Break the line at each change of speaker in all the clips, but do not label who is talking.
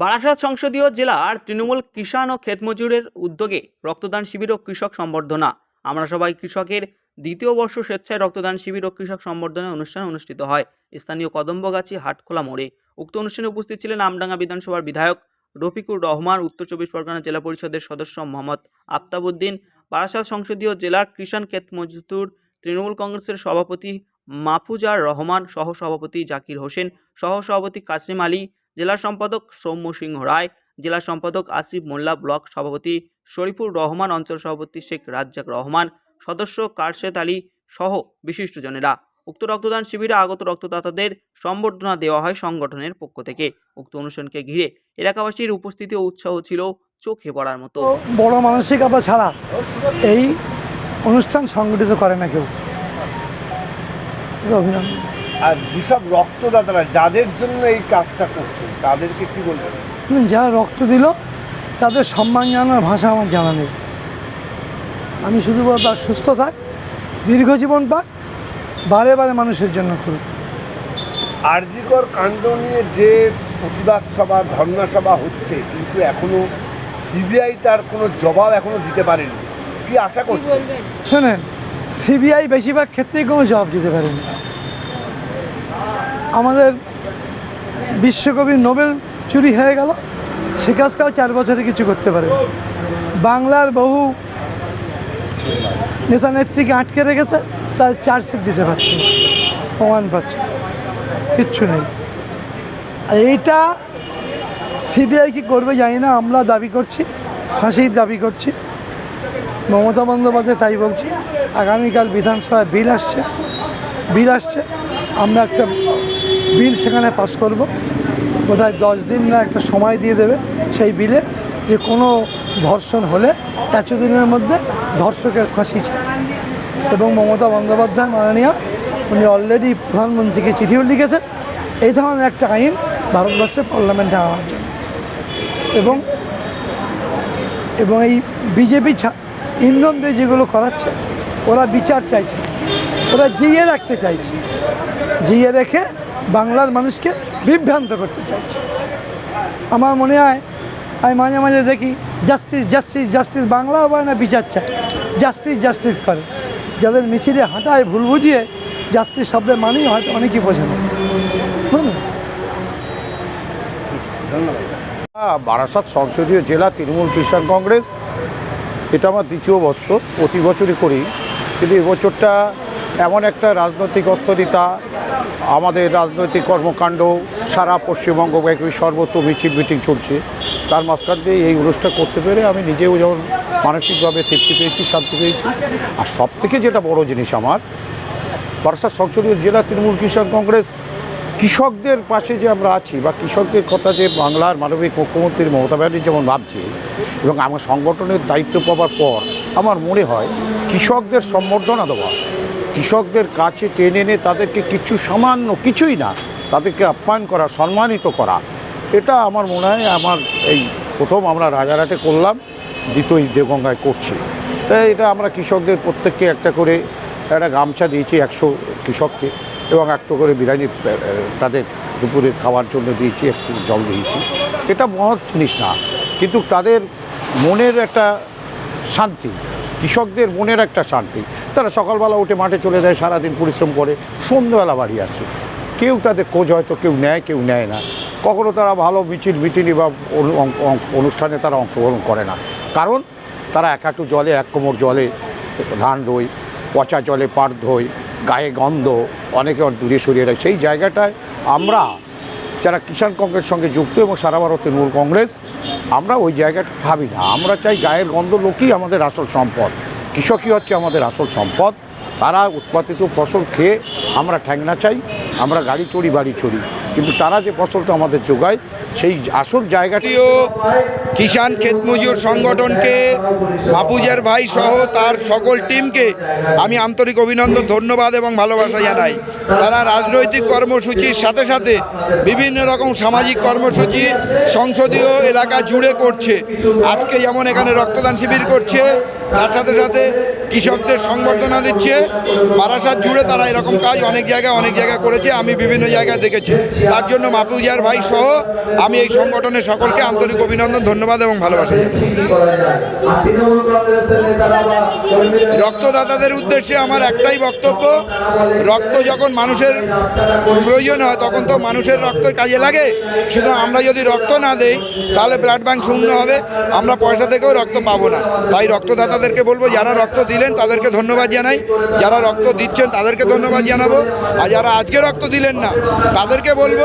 বারাসাত সংসদীয় জেলার তৃণমূল কিষাণ ও ক্ষেতমজুরের উদ্যোগে রক্তদান শিবির ও কৃষক সম্বর্ধনা। আমরা সবাই কৃষকের দ্বিতীয় বর্ষ স্বেচ্ছায় রক্তদান শিবির ও কৃষক সম্বর্ধনা অনুষ্ঠান অনুষ্ঠিত হয়। স্থানীয় কদম্বগাছি হাটখোলা মোড়ে। উক্ত অনুষ্ঠানে উপস্থিত ছিলেন আমডাঙ্গা বিধানসভার বিধায়ক রফিকুর রহমান, উত্তর চব্বিশ পরগনা জেলা পরিষদের সদস্য মোহাম্মদ আফতাবুদ্দিন, বারাসাত সংসদীয় জেলার কৃষাণ ক্ষেত মজদুর তৃণমূল কংগ্রেসের সভাপতি মাহফুজার রহমান সহ সভাপতি জাকির হোসেন সহ সভাপতি কাসিম আলী জেলা সম্পাদক সৌম্য সিংহ রায়, জেলা সম্পাদক আসিফ মোল্লা, ব্লক সভাপতি শরীফুর রহমান, অঞ্চল সভাপতি শেখ রাজ্জাক রহমান, সদস্য কারশেদ আলী সহ বিশিষ্টজনেরা। উক্ত রক্তদান শিবিরে আগত রক্তদাতাদের সম্বর্ধনা দেওয়া হয় সংগঠনের পক্ষ থেকে। উক্ত অনুষ্ঠানকে ঘিরে এলাকাবাসীর উপস্থিতি ও উৎসাহ ছিল চোখে পড়ার মতো।
বড় মানসিকতা ছাড়া এই অনুষ্ঠান সংগঠিত করে না কেউ। অভিনন্দন।
আর যেসব রক্তদাতারা যাদের জন্য এই কাজটা করছে তাদেরকে কি বলবেন?
যারা রক্ত দিল তাদের সম্মান জানানোর ভাষা আমার জানা নেই। আমি শুধু বলব তার সুস্থ থাক দীর্ঘ জীবন পাক বারে বারে মানুষের জন্য করুক।
আরজিকর কাণ্ড নিয়ে যে প্রতিবাদ সভা ধর্ণা সভা হচ্ছে কিন্তু এখনও সিবিআই তার কোনো জবাব এখনও দিতে পারেনি। কি আশা করছে
শোনেন সিবিআই বেশিরভাগ ক্ষেত্রেই কোনো জবাব দিতে পারেনি। আমাদের বিশ্বকবি নোবেল চুরি হয়ে গেল। সে কাজটাও চার বছরে কিছু করতে পারে। বাংলার বহু নেতা নেত্রীকে আটকে রেখেছে, তার চার্জশিট দিতে পারছে প্রমাণ পাচ্ছে কিচ্ছু নেই। আর এইটা সিবিআই কি করবে জানি না, আমরা দাবি করছি, ফাঁসির দাবি করছি। মমতা বন্দ্যোপাধ্যায় তাই বলছি, আগামীকাল বিধানসভায় বিল আসছে বিল আসছে, আমরা একটা বিল সেখানে পাস করব। বোধহয় দশ দিন না একটা সময় দিয়ে দেবে সেই বিলে যে কোনো ধর্ষণ হলে এত দিনের মধ্যে ধর্ষকের ফাঁসি চাই। এবং মমতা বন্দ্যোপাধ্যায় মাননীয়, উনি অলরেডি প্রধানমন্ত্রীকে চিঠিও লিখেছেন। এই ধরনের একটা আইন ভারতবর্ষের পার্লামেন্টে আনার জন্য। এবং এবং এই বিজেপি ইন্ধন দিয়ে যেগুলো করাচ্ছে, ওরা বিচার চাইছে। ওরা জিয়ে রাখতে চাইছে। জিয়ে রেখে বাংলার মানুষকে বিভ্রান্ত করতে চাইছে। আমার মনে হয় আমি মাঝে মাঝে দেখি জাস্টিস জাস্টিস জাস্টিস বলে না বিচার চায়। জাস্টিস জাস্টিস করে। যাদের মিছিলে হাঁটায় ভুল বুঝিয়ে জাস্টিস শব্দের মানেই হয়তো অনেকেই বোঝে না।
হ্যাঁ, বারাসাত সংসদীয় জেলা তৃণমূল কিষাণ কংগ্রেস এটা আমার দ্বিতীয় বর্ষ প্রতি বছরই করি। কিন্তু এবছরটা এমন একটা রাজনৈতিক অস্থিরতা, আমাদের রাজনৈতিক কর্মকাণ্ড সারা পশ্চিমবঙ্গ ব্যাপী সর্বত্র মিছিল মিটিং চলছে। তার মাঝখান দিয়ে এই অনুষ্ঠান করতে পেরে আমি নিজেও যেমন মানসিকভাবে তৃপ্তি পেয়েছি, শান্তি পেয়েছি। আর সব থেকে যেটা বড় জিনিস আমার, বারাসাত সংসদীয় জেলা তৃণমূল কিষাণ কংগ্রেস কৃষকদের পাশে যে আমরা আছি বা কৃষকদের কথা যে বাংলার মানবিক মুখ্যমন্ত্রী মমতা ব্যানার্জি যেমন ভাবছে এবং আমার সংগঠনের দায়িত্ব পাওয়ার পর আমার মনে হয় কৃষকদের সম্বর্ধনা দেওয়া কৃষকদের কাছে টেনে এনে তাদেরকে কিছু সামান্য কিছুই না, তাদেরকে আপ্যায়ন করা, সম্মানিত করা। এটা আমার মনে হয় আমার এই প্রথম আমরা রাজারহাটে করলাম, দ্বিতীয় দেবগঙ্গায় করছি। তাই এটা আমরা কৃষকদের প্রত্যেককে একটা করে একটা গামছা দিয়েছি একশো কৃষককে এবং একটা করে বিরিয়ানি তাদের দুপুরে খাওয়ার জন্য দিয়েছি, একটু জল দিয়েছি। এটা মহৎ জিনিস না কিন্তু তাদের মনের একটা শান্তি, কৃষকদের মনের একটা শান্তি। তারা সকালবেলা উঠে মাঠে চলে যায়, সারাদিন পরিশ্রম করে। সন্ধ্যেবেলা বাড়ি আসে। কেউ তাদের খোঁজ হয়তো কেউ নেয় কেউ নেয় না। কখনো তারা ভালো মিছিল, মিটিনি বা অনুষ্ঠানে তারা অংশগ্রহণ করে না। কারণ তারা এক হাঁটু জলে, এক কোমর জলে ধান রোয়, পচা জলে পাট ধোয়, গায়ে গন্ধ, অনেকে অনেক দূরে সরিয়ে রাখে সেই জায়গাটায় আমরা, যারা কিষাণ কংগ্রেস সঙ্গে যুক্ত এবং সারা ভারত তৃণমূল কংগ্রেস, আমরা ওই জায়গাটা ভাবি না। আমরা চাই গায়ের গন্ধ লোকই আমাদের আসল সম্পদ। কৃষকই হচ্ছে আমাদের আসল সম্পদ। তারা উৎপাদিত ফসল খেয়ে আমরা ঠ্যাংনা চাই, আমরা গাড়ি চড়ি, বাড়ি চড়ি। কিন্তু তারা যে ফসলটা আমাদের যোগায়, সেই আসল
জায়গাটিও কিষাণ ক্ষেতমজুর সংগঠনকে মাপুজের ভাই সহ তার সকল টিমকে আমি আন্তরিক অভিনন্দন, ধন্যবাদ এবং ভালোবাসা জানাই। তারা রাজনৈতিক কর্মসূচির সাথে সাথে বিভিন্ন রকম সামাজিক কর্মসূচি সংসদীয় এলাকা জুড়ে করছে। আজকে যেমন এখানে রক্তদান শিবির করছে তার সাথে সাথে কৃষকদের সংবর্ধনা দিচ্ছে। বারাসাত জুড়ে তারা এরকম কাজ অনেক জায়গায় অনেক জায়গায় করেছে, আমি বিভিন্ন জায়গায় দেখেছি। তার জন্য মাপুজার ভাই সহ আমি এই সংগঠনের সকলকে আন্তরিক অভিনন্দন, ধন্যবাদ এবং ভালোবাসা রক্তদাতাদের উদ্দেশ্যে আমার একটাই বক্তব্য, রক্ত যখন মানুষের প্রয়োজন হয়, তখন তো মানুষের রক্তই কাজে লাগে। সুতরাং আমরা যদি রক্ত না দেই, তাহলে ব্লাড ব্যাংক শূন্য হবে, আমরা পয়সা থেকেও রক্ত পাবো না। তাই রক্তদাতাদেরকে বলব, যারা রক্ত দিলেন তাদেরকে ধন্যবাদ জানাই। যারা রক্ত দিচ্ছেন তাদেরকে ধন্যবাদ জানাব। আর যারা আজকে রক্ত দিলেন না, তাদেরকে বলব,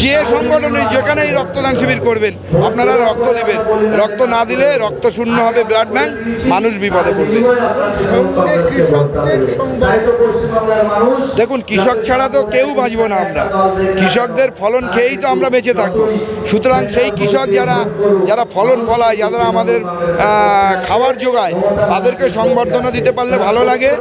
যে সংগঠনে যেখানেই রক্তদান শিবির করবেন, আপনারা রক্ত দিবেন। রক্ত না দিলে রক্ত শূন্য হবে ব্লাড ব্যাংক, মানুষ বিপদে পড়বে। দেখুন, কৃষক ছাড়া তো কেউ বাঁচব না আমরা। কৃষকদের ফলন খেয়েই তো আমরা বেঁচে থাকব। সুতরাং সেই কৃষক যারা যারা ফলন ফলায়, যারা আমাদের খাবার যোগায় তাদেরকে সংবর্ধনা দিতে পারলে ভালো লাগে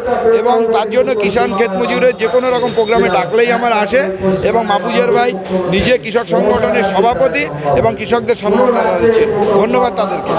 এবং তার জন্য কিষাণ ক্ষেত মজুরের যে কোনো রকম প্রোগ্রামে ডাকলেই আমার আসে এবং মাপুজের ভাই নিজে কৃষক সংগঠনের সভাপতি এবং কৃষকদের সংবর্ধনা দিচ্ছেন। ধন্যবাদ তাদেরকে।